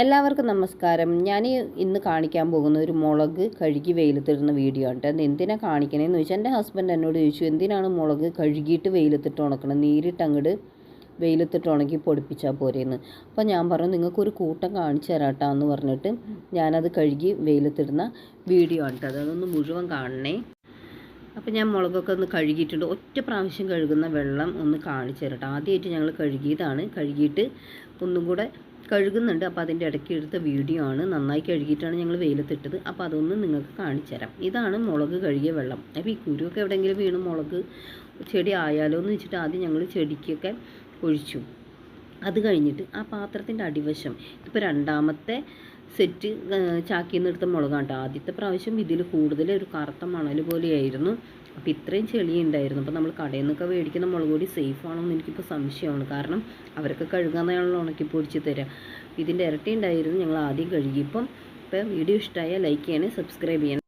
എല്ലാവർക്കും നമസ്കാരം. ഞാൻ ഇന്ന് കാണിക്കാൻ പോകുന്ന ഒരു മുളക് കഴുകി വെയിലത്തിടുന്ന വീഡിയോ ആണ് അത് എന്തിനാണ് കാണിക്കണേന്ന് ചോദിച്ചാൽ എന്റെ ഹസ്ബൻഡ് എന്നോട് ചോദിച്ചു എന്തിനാണ് മുളക് കഴുകിയിട്ട് വെയിലത്തിട്ട് ഉണക്കണം? നീരിട്ട് അങ്ങോട്ട് വെയിലത്തിട്ട് ഉണക്കി പൊടിപ്പിച്ചാൽ പോരെയെന്ന് അപ്പോൾ ഞാൻ പറഞ്ഞു നിങ്ങൾക്കൊരു കൂട്ടം കാണിച്ചു തരാട്ടോ എന്ന് പറഞ്ഞിട്ട് ഞാനത് കഴുകി വെയിലത്തിടുന്ന വീഡിയോ ആണ് അതൊന്ന് മുഴുവൻ കാണണേ. അപ്പോൾ ഞാൻ മുളകൊക്കെ ഒന്ന് കഴുകിയിട്ടുണ്ട്. ഒറ്റ പ്രാവശ്യം കഴുകുന്ന വെള്ളം ഒന്ന് കാണിച്ചു തരട്ടെ. ആദ്യമായിട്ട് ഞങ്ങൾ കഴുകിയതാണ്. കഴുകിയിട്ട് ഒന്നും കൂടെ കഴുകുന്നുണ്ട്. അപ്പോൾ അതിന്റെ ഇടയ്ക്ക് എടുത്ത വീഡിയോ ആണ്. നന്നായി കഴുകിയിട്ടാണ് ഞങ്ങൾ വെയിലത്തിട്ടത്. അപ്പോൾ അതൊന്ന് നിങ്ങൾക്ക് കാണിച്ചു തരാം. ഇതാണ് മുളക് കഴുകിയ വെള്ളം. അപ്പോൾ ഈ കുരുവൊക്കെ എവിടെയെങ്കിലും വീണ് മുളക് ചെടി ആയാലോ എന്ന് വെച്ചിട്ട് ആദ്യം ഞങ്ങൾ ചെടിക്കൊക്കെ ഒഴിച്ചു അത് കഴിഞ്ഞിട്ട് ആ പാത്രത്തിന്റെ അടിവശം ഇപ്പോൾ രണ്ടാമത്തെ സെറ്റ് ചാക്കിൽ നിന്ന് എടുത്ത മുളകാണ് കേട്ടോ ആദ്യത്തെ പ്രാവശ്യം ഇതിൽ കൂടുതൽ ഒരു കറുത്ത മണൽ പോലെയായിരുന്നു. അപ്പോൾ ഇത്രയും ചെളി ഉണ്ടായിരുന്നു. അപ്പോൾ നമ്മൾ കടയിൽ നിന്നൊക്കെ മേടിക്കുന്ന മുളക് പൊടി സേഫ് ആണോ എന്ന് എനിക്കിപ്പോൾ സംശയമാണ്. കാരണം അവരൊക്കെ കഴുകാന്നാണല്ലോ ഉണക്കി പൊടിച്ച് തരാം. ഇതിന്റെ ഇരട്ടി ഉണ്ടായിരുന്നു. ഞങ്ങൾ ആദ്യം കഴുകിയപ്പം ഇപ്പം വീഡിയോ ഇഷ്ടമായാൽ ലൈക്ക് ചെയ്യണേ സബ്സ്ക്രൈബ് ചെയ്യണേ.